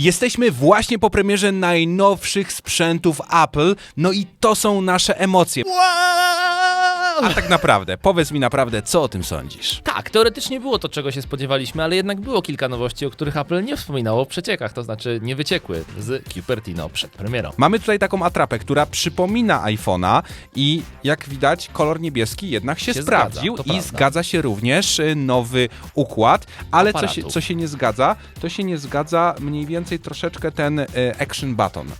Jesteśmy właśnie po premierze najnowszych sprzętów Apple, no i to są nasze emocje. A tak naprawdę, powiedz mi naprawdę, co o tym sądzisz? Tak, teoretycznie było to, czego się spodziewaliśmy, ale jednak było kilka nowości, o których Apple nie wspominało w przeciekach, to znaczy nie wyciekły z Cupertino przed premierą. Mamy tutaj taką atrapę, która przypomina iPhone'a i jak widać kolor niebieski jednak się, Się sprawdził zgadza, i prawda. zgadza się również y, nowy układ, ale co się, co się nie zgadza, to się nie zgadza mniej więcej troszeczkę ten y, action button. Y,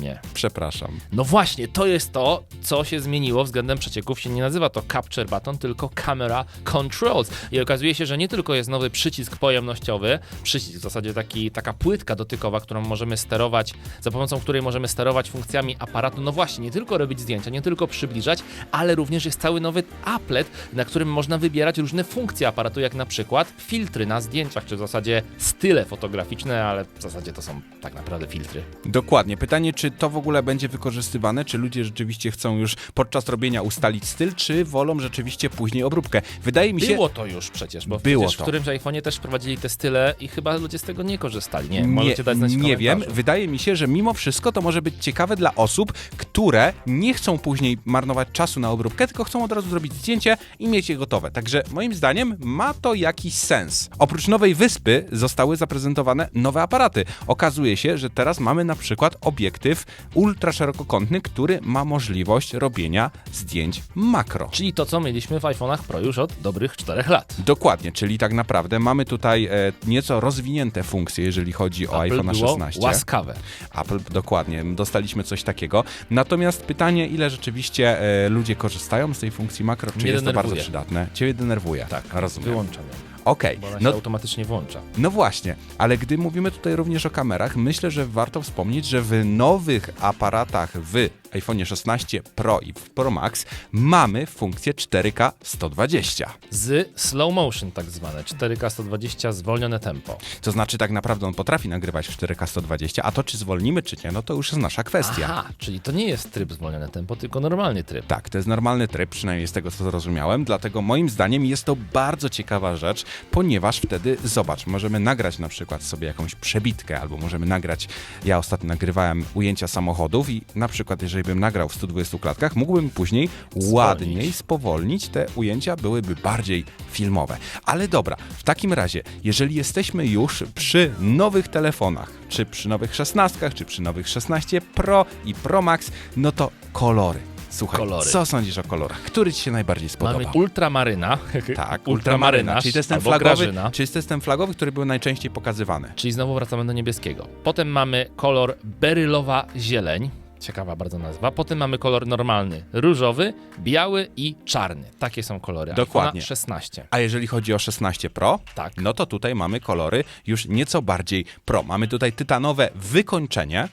Nie. przepraszam. No właśnie, to jest to, co się zmieniło względem przecieków. Się nie nazywa to Capture Button, tylko Camera Controls. I okazuje się, że nie tylko jest nowy przycisk pojemnościowy, przycisk w zasadzie taki, taka płytka dotykowa, którą możemy sterować, za pomocą której możemy sterować funkcjami aparatu. No właśnie, nie tylko robić zdjęcia, nie tylko przybliżać, ale również jest cały nowy applet, na którym można wybierać różne funkcje aparatu, jak na przykład filtry na zdjęciach, czy w zasadzie style fotograficzne, ale w zasadzie to są tak naprawdę filtry. Dokładnie. Pytanie, czy to w ogóle będzie wykorzystywane, czy ludzie rzeczywiście chcą już podczas robienia ustalić styl, czy wolą rzeczywiście później obróbkę. Wydaje mi się... Było to już przecież, bo Było w którymś iPhone'ie też wprowadzili te style i chyba ludzie z tego nie korzystali. Nie, możecie dać znać nie wiem. Wydaje mi się, że mimo wszystko to może być ciekawe dla osób, które nie chcą później marnować czasu na obróbkę, tylko chcą od razu zrobić zdjęcie i mieć je gotowe. Także moim zdaniem ma to jakiś sens. Oprócz nowej wyspy zostały zaprezentowane nowe aparaty. Okazuje się, że teraz mamy na przykład obiektyw ultraszerokokątny, który ma możliwość robienia zdjęć makro. Czyli to, co mieliśmy w iPhone'ach Pro już od dobrych 4 lat. Dokładnie, czyli tak naprawdę mamy tutaj e, nieco rozwinięte funkcje, jeżeli chodzi o Apple iPhone było 16. łaskawe. Apple, dokładnie, dostaliśmy coś takiego. Natomiast pytanie, ile rzeczywiście e, ludzie korzystają z tej funkcji makro, czy Mnie jest to bardzo denerwuje. przydatne? Ciebie denerwuje. Tak, rozumiem. wyłączam ją, Okej, się no, automatycznie włącza. no właśnie, ale gdy mówimy tutaj również o kamerach, myślę, że warto wspomnieć, że w nowych aparatach w iPhone 16 Pro i Pro Max mamy funkcję 4K 120. Z slow motion tak zwane, 4K 120 zwolnione tempo. To znaczy tak naprawdę on potrafi nagrywać w 4K 120, a to czy zwolnimy, czy nie, no to już jest nasza kwestia. Aha, czyli to nie jest tryb zwolnione tempo, tylko normalny tryb. Tak, to jest normalny tryb, przynajmniej z tego co zrozumiałem, dlatego moim zdaniem jest to bardzo ciekawa rzecz, ponieważ wtedy, zobacz, możemy nagrać na przykład sobie jakąś przebitkę, albo możemy nagrać, ja ostatnio nagrywałem ujęcia samochodów i na przykład jeżeli bym nagrał w 120 klatkach, mógłbym później ładniej spowolnić, te ujęcia byłyby bardziej filmowe. Ale dobra, w takim razie, jeżeli jesteśmy już przy nowych telefonach, czy przy nowych 16, czy przy nowych 16 Pro i Pro Max, no to kolory. Słuchaj, Kolory. co sądzisz o kolorach? Który ci się najbardziej spodobał? Mamy ultramaryna. tak, ultramaryna. Czyli to jest ten flagowy, czyli to jest ten flagowy, który był najczęściej pokazywany. Czyli znowu wracamy do niebieskiego. Potem mamy kolor berylowa zieleń. Ciekawa bardzo nazwa. Potem mamy kolor normalny, różowy, biały i czarny. Takie są kolory. Dokładnie. iPhone'a 16. A jeżeli chodzi o 16 Pro, Tak. no to tutaj mamy kolory już nieco bardziej Pro. Mamy tutaj tytanowe wykończenie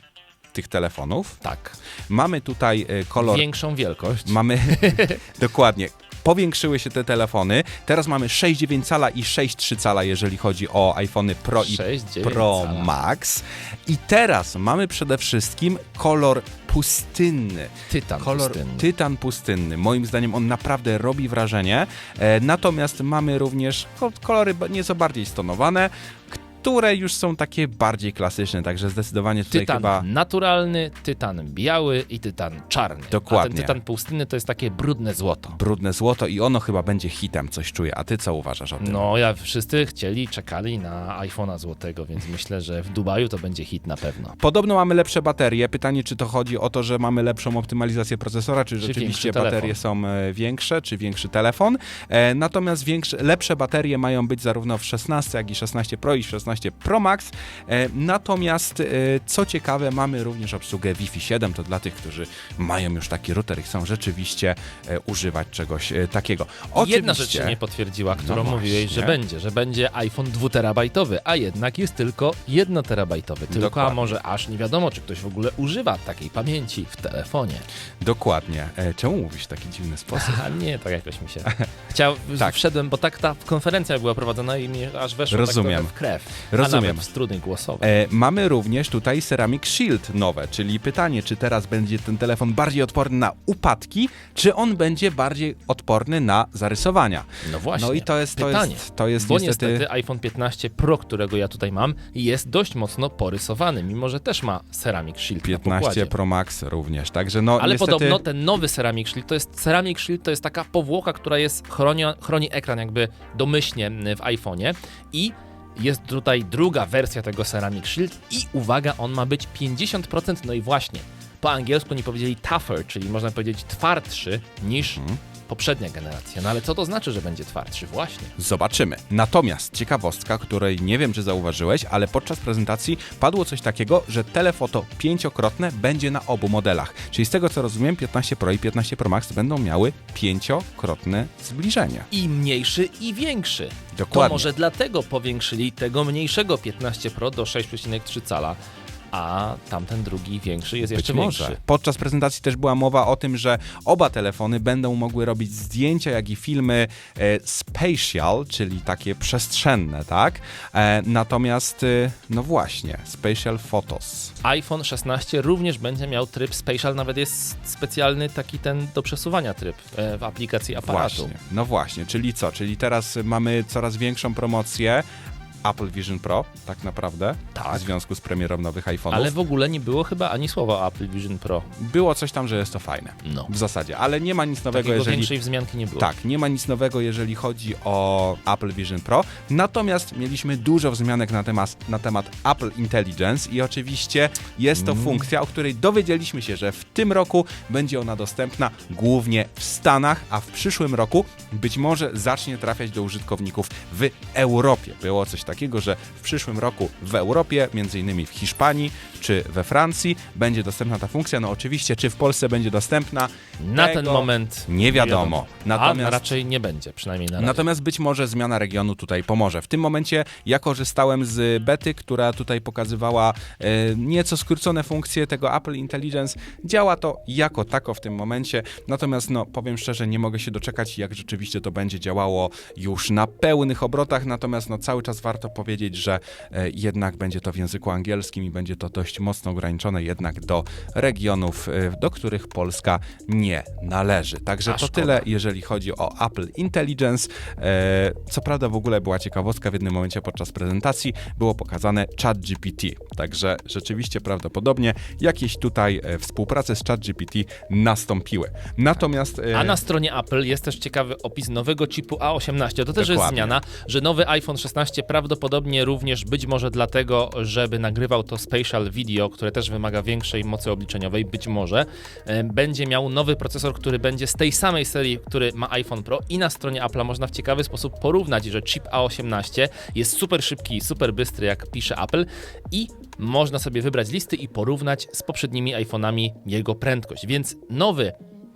tych telefonów. Tak. Mamy tutaj e, kolor Większą wielkość. Mamy dokładnie. Powiększyły się te telefony. Teraz mamy 6,9 cala i 6,3 cala, jeżeli chodzi o iPhony Pro i 6,9 Pro cala. Max. I teraz mamy przede wszystkim kolor pustynny. Tytan Kolor pustynny. tytan pustynny. Moim zdaniem on naprawdę robi wrażenie. E, natomiast mamy również ko- kolory nieco bardziej stonowane, które już są takie bardziej klasyczne, także zdecydowanie tutaj Tytan chyba naturalny, tytan biały i tytan czarny. A Dokładnie. ten tytan pustynny to jest takie brudne złoto. brudne złoto i ono chyba będzie hitem, coś czuję. A ty co uważasz o tym? No, ja wszyscy chcieli, czekali na iPhone'a złotego, więc myślę, że w Dubaju to będzie hit na pewno. Podobno mamy lepsze baterie. Pytanie, czy to chodzi o to, że mamy lepszą optymalizację procesora, czy, rzeczywiście większy telefon. baterie są e, większe, czy większy telefon. E, natomiast większe, lepsze baterie mają być zarówno w 16, jak i 16 Pro i 16 Pro Max. E, natomiast, e, co ciekawe, mamy również obsługę Wi-Fi 7. To dla tych, którzy mają już taki router i chcą rzeczywiście e, używać czegoś takiego. Jedna rzecz się nie potwierdziła, którą No mówiłeś, że będzie, że będzie iPhone 2terabajtowy, a jednak jest tylko 1 terabajtowy. Tylko, a Dokładnie. może aż nie wiadomo, czy ktoś w ogóle używa takiej pamięci w telefonie. Dokładnie. Czemu mówisz w taki dziwny sposób? A nie, tak jakoś mi się Chciał, Tak. Wszedłem, bo tak ta konferencja była prowadzona i mi aż weszło Rozumiem. tak w krew. Rozumiem. A struny głosowe. E, mamy również tutaj Ceramic Shield nowe, czyli pytanie, czy teraz będzie ten telefon bardziej odporny na upadki, czy on będzie bardziej odporny na zarysowania. No właśnie. No i to jest, to Pytanie. jest, to jest Bo niestety... niestety iPhone 15 Pro, którego ja tutaj mam, jest dość mocno porysowany, mimo że też ma Ceramic Shield na 15 pokładzie. Pro Max również, także no Ale niestety... podobno ten nowy Ceramic Shield to jest Ceramic Shield to jest taka powłoka, która jest chroni, chroni ekran jakby domyślnie w iPhone'ie i jest tutaj druga wersja tego Ceramic Shield i uwaga, on ma być 50%, no i właśnie, po angielsku nie powiedzieli tougher, czyli można powiedzieć twardszy niż Mhm. Poprzednia generacja. No ale co to znaczy, że będzie twardszy? Właśnie. Zobaczymy. Natomiast ciekawostka, której nie wiem, czy zauważyłeś, ale podczas prezentacji padło coś takiego, że telefoto pięciokrotne będzie na obu modelach. Czyli z tego co rozumiem, 15 Pro i 15 Pro Max będą miały pięciokrotne zbliżenie. I mniejszy, i większy. Dokładnie. To może dlatego powiększyli tego mniejszego 15 Pro do 6,3 cala, a tamten drugi większy jest jeszcze Być może. większy. Podczas prezentacji też była mowa o tym, że oba telefony będą mogły robić zdjęcia, jak i filmy e, spatial, czyli takie przestrzenne, tak? E, natomiast, e, no właśnie, spatial photos. iPhone 16 również będzie miał tryb Spatial, nawet jest specjalny taki ten do przesuwania tryb e, w aplikacji aparatu. Właśnie. No właśnie, czyli co? Czyli teraz mamy coraz większą promocję Apple Vision Pro, tak naprawdę, Tak. w związku z premierą nowych iPhone'ów. Ale w ogóle nie było chyba ani słowa o Apple Vision Pro. Było coś tam, że jest to fajne. No. W zasadzie, ale nie ma nic nowego, Takiego jeżeli... większej wzmianki nie było. Tak, nie ma nic nowego, jeżeli chodzi o Apple Vision Pro. Natomiast mieliśmy dużo wzmianek na temat, na temat Apple Intelligence i oczywiście jest to funkcja, o której dowiedzieliśmy się, że w tym roku będzie ona dostępna głównie w Stanach, a w przyszłym roku być może zacznie trafiać do użytkowników w Europie. Było coś takiego, że w przyszłym roku w Europie, między innymi w Hiszpanii czy we Francji, będzie dostępna ta funkcja. No oczywiście, czy w Polsce będzie dostępna? Na ten moment nie wiadomo. Natomiast- A raczej nie będzie, przynajmniej na razie. Natomiast być może zmiana regionu tutaj pomoże. W tym momencie ja korzystałem z bety, która tutaj pokazywała e, nieco skrócone funkcje tego Apple Intelligence. Działa to jako tako w tym momencie, natomiast no, powiem szczerze, nie mogę się doczekać, jak rzeczywiście to będzie działało już na pełnych obrotach, natomiast no, cały czas warto powiedzieć, że e, jednak będzie to w języku angielskim i będzie to dość mocno ograniczone jednak do regionów, e, do których Polska nie należy. Także to tyle, jeżeli chodzi o Apple Intelligence. E, co prawda w ogóle była ciekawostka w jednym momencie podczas prezentacji, było pokazane ChatGPT. Także rzeczywiście prawdopodobnie jakieś tutaj współprace z ChatGPT nastąpiły. Natomiast A na stronie Apple jest też ciekawy opis nowego chipu A18. To też jest Dokładnie. zmiana, że nowy iPhone 16 prawdopodobnie również być może dlatego, żeby nagrywał to spatial video, które też wymaga większej mocy obliczeniowej, być może, e, będzie miał nowy procesor, który będzie z tej samej serii, który ma iPhone Pro i na stronie Apple można w ciekawy sposób porównać, że chip A18 jest super szybki super bystry, jak pisze Apple i można sobie wybrać listy i porównać z poprzednimi iPhone'ami jego prędkość. Więc nowy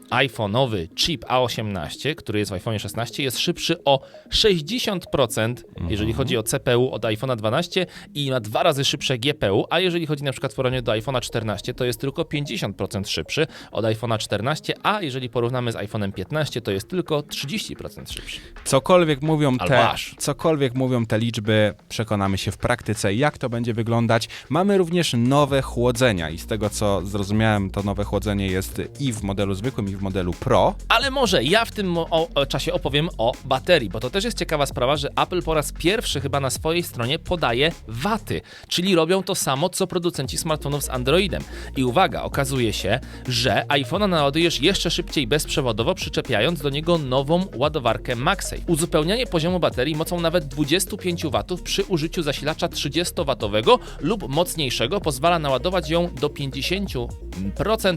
iPhone'owy chip A18, który jest w iPhone 16, jest szybszy o 60%, jeżeli chodzi o CPU od iPhone'a 12 i ma dwa razy szybsze GPU, a jeżeli chodzi na przykład w porównaniu do iPhone'a 14, to jest tylko 50% szybszy od iPhone'a 14, a jeżeli porównamy z iPhone'em 15, to jest tylko 30% szybszy. Cokolwiek mówią, te, cokolwiek mówią te liczby, przekonamy się w praktyce, jak to będzie wyglądać. Mamy również nowe chłodzenia i z tego co zrozumiałem, to nowe chłodzenie jest i w modelu zwykłym, i w modelu Pro. Ale może ja w tym o, o czasie opowiem o baterii, bo to też jest ciekawa sprawa, że Apple po raz pierwszy chyba na swojej stronie podaje waty, czyli robią to samo, co producenci smartfonów z Androidem. I uwaga, okazuje się, że iPhone'a naładujesz jeszcze szybciej bezprzewodowo, przyczepiając do niego nową ładowarkę MagSafe. Uzupełnianie poziomu baterii mocą nawet 25 W przy użyciu zasilacza 30W lub mocniejszego pozwala naładować ją do 50%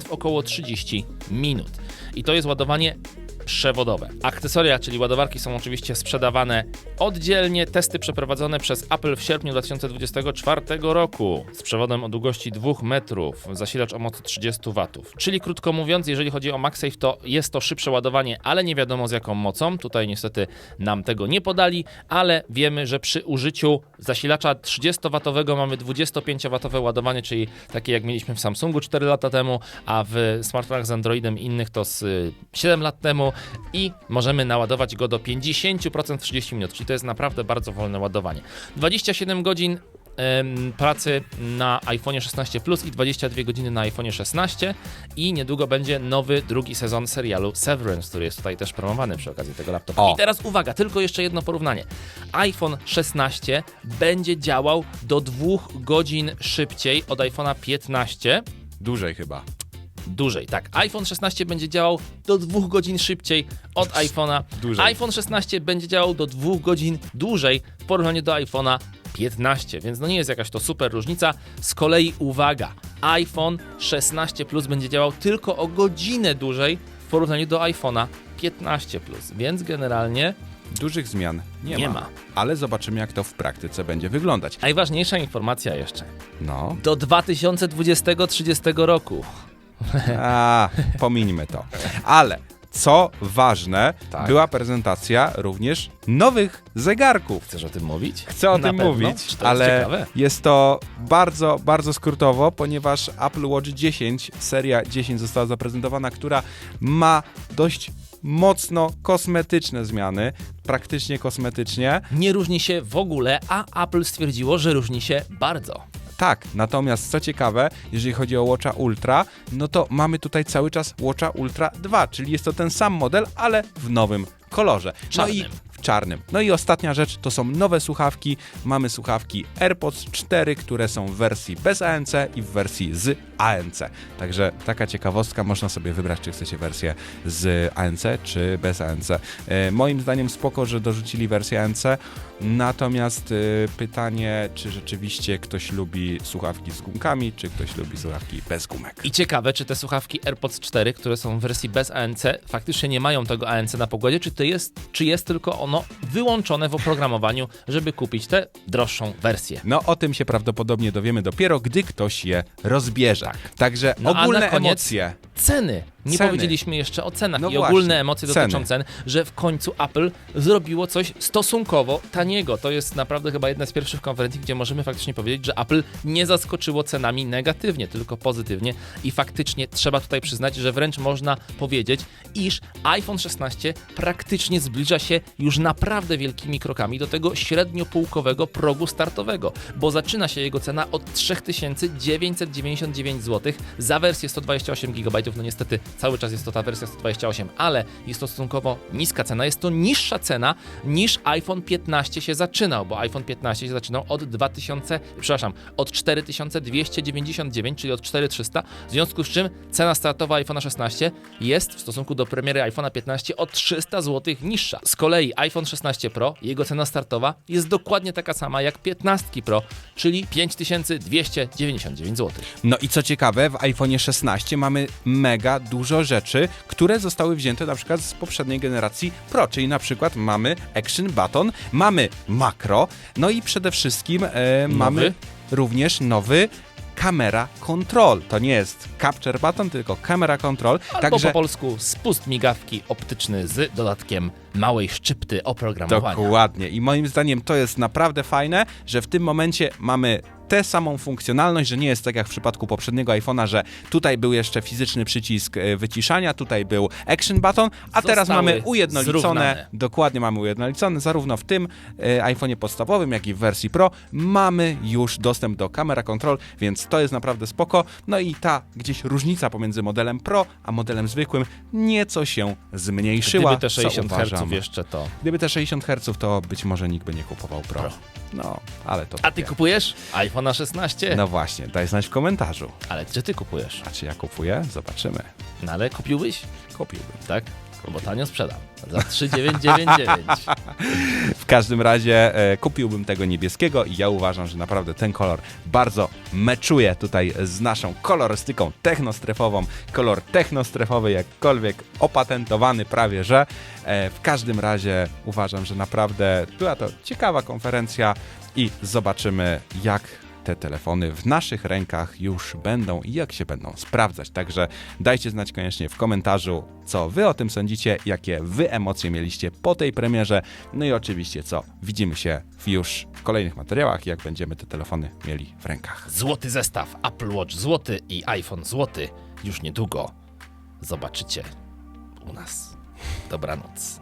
w około 30 minut. I to jest ładowanie przewodowe. Akcesoria, czyli ładowarki są oczywiście sprzedawane oddzielnie. Testy przeprowadzone przez Apple w sierpniu 2024 roku z przewodem o długości 2 metrów, zasilacz o mocy 30 W. Czyli krótko mówiąc, jeżeli chodzi o MagSafe, to jest to szybsze ładowanie, ale nie wiadomo z jaką mocą. Tutaj niestety nam tego nie podali, ale wiemy, że przy użyciu zasilacza 30W mamy 25W ładowanie, czyli takie jak mieliśmy w Samsungu 4 lata temu, a w smartfonach z Androidem innych to z y, 7 lat temu. I możemy naładować go do 50% w 30 minut, czyli to jest naprawdę bardzo wolne ładowanie. 27 godzin pracy na iPhone 16 Plus i 22 godziny na iPhone 16 i niedługo będzie nowy drugi sezon serialu Severance, który jest tutaj też promowany przy okazji tego laptopa. O. I teraz uwaga, tylko jeszcze jedno porównanie. iPhone 16 będzie działał do 2 godzin szybciej od iPhone'a 15 Dłużej chyba. Dłużej. Tak, iPhone 16 będzie działał do 2 godzin szybciej od iPhone'a. Dłużej. iPhone 16 będzie działał do 2 godzin dłużej w porównaniu do iPhone'a 15, więc no nie jest jakaś to super różnica. Z kolei uwaga, iPhone 16 Plus będzie działał tylko o godzinę dłużej w porównaniu do iPhone'a 15 Plus, więc generalnie Dużych zmian nie, Nie ma. ma. Ale zobaczymy, jak to w praktyce będzie wyglądać. najważniejsza informacja jeszcze. No, Do 2020-30 roku. A, pomińmy to. Ale co ważne, Tak. była prezentacja również nowych zegarków. Chcesz o tym mówić? Chcę o Na tym pewno? mówić, ale ciekawe? jest to bardzo, bardzo skrótowo, ponieważ Apple Watch 10, seria 10 została zaprezentowana, która ma dość mocno kosmetyczne zmiany, praktycznie kosmetycznie. nie różni się w ogóle, a Apple stwierdziło, że różni się bardzo. Tak, natomiast co ciekawe, jeżeli chodzi o Watcha Ultra, no to mamy tutaj cały czas Watcha Ultra 2, czyli jest to ten sam model, ale w nowym kolorze. No i Czarnym. w czarnym. No i ostatnia rzecz to są nowe słuchawki. Mamy słuchawki AirPods 4, które są w wersji bez ANC i w wersji z ANC. Także taka ciekawostka, można sobie wybrać, czy chcecie wersję z ANC, czy bez ANC. E, moim zdaniem spoko, że dorzucili wersję ANC, natomiast e, pytanie, czy rzeczywiście ktoś lubi słuchawki z gumkami, czy ktoś lubi słuchawki bez gumek. I ciekawe, czy te słuchawki AirPods 4, które są w wersji bez ANC, faktycznie nie mają tego ANC na pokładzie, czy, to jest, czy jest tylko ono wyłączone w oprogramowaniu, żeby kupić tę droższą wersję. No o tym się prawdopodobnie dowiemy dopiero, gdy ktoś je rozbierze. Tak. Także No, ogólne koniec emocje. Ceny. Nie Ceny. powiedzieliśmy jeszcze o cenach No i właśnie, ogólne emocje ceny. dotyczą cen, że w końcu Apple zrobiło coś stosunkowo taniego. To jest naprawdę chyba jedna z pierwszych konferencji, gdzie możemy faktycznie powiedzieć, że Apple nie zaskoczyło cenami negatywnie, tylko pozytywnie i faktycznie trzeba tutaj przyznać, że wręcz można powiedzieć, iż iPhone 16 praktycznie zbliża się już naprawdę wielkimi krokami do tego średniopółkowego progu startowego, bo zaczyna się jego cena od 3999 zł za wersję 128 GB. No niestety cały czas jest to ta wersja 128, ale jest to stosunkowo niska cena. Jest to niższa cena niż iPhone 15 się zaczynał, bo iPhone 15 się zaczynał od 2000, przepraszam, od 4299, czyli od 4300, w związku z czym cena startowa iPhone 16 jest w stosunku do premiery iPhone 15 o 300 zł niższa. Z kolei iPhone 16 Pro, jego cena startowa jest dokładnie taka sama jak 15 Pro, czyli 5299 zł. No i co ciekawe, w iPhone 16 mamy mega dużo rzeczy, które zostały wzięte na przykład z poprzedniej generacji Pro, czyli na przykład mamy Action Button, mamy makro, no i przede wszystkim e, mamy również nowy Camera Control. To nie jest Capture Button, tylko Camera Control. Albo Także po polsku spust migawki optyczny z dodatkiem małej szczypty oprogramowania. Dokładnie. I moim zdaniem to jest naprawdę fajne, że w tym momencie mamy tę samą funkcjonalność, że nie jest tak jak w przypadku poprzedniego iPhone'a, że tutaj był jeszcze fizyczny przycisk e, wyciszania, tutaj był action button, a teraz mamy ujednolicone, zrównane. dokładnie mamy ujednolicone, zarówno w tym e, iPhone'ie podstawowym, jak i w wersji Pro mamy już dostęp do camera control, więc to jest naprawdę spoko. No i ta gdzieś różnica pomiędzy modelem Pro a modelem zwykłym nieco się zmniejszyła. Gdyby te co 60 uważam- Hz jeszcze to. Gdyby te 60 Hz, to być może nikt by nie kupował Pro. Pro. No, ale to. A ty kupujesz iPhone'a 16? No właśnie, daj znać w komentarzu. Ale czy ty kupujesz? A czy ja kupuję? Zobaczymy. No ale kupiłbyś? Kupiłbym. Tak? Bo tanio sprzedam. Za 3999. W każdym razie e, kupiłbym tego niebieskiego i ja uważam, że naprawdę ten kolor bardzo meczuje tutaj z naszą kolorystyką technostrefową. Kolor technostrefowy, jakkolwiek opatentowany prawie, że. E, w każdym razie uważam, że naprawdę była to ciekawa konferencja i zobaczymy, jak te telefony w naszych rękach już będą i jak się będą sprawdzać. Także dajcie znać koniecznie w komentarzu, co wy o tym sądzicie, jakie wy emocje mieliście po tej premierze. No i oczywiście co, widzimy się w już kolejnych materiałach, jak będziemy te telefony mieli w rękach. Złoty zestaw Apple Watch złoty i iPhone złoty już niedługo zobaczycie u nas. Dobranoc.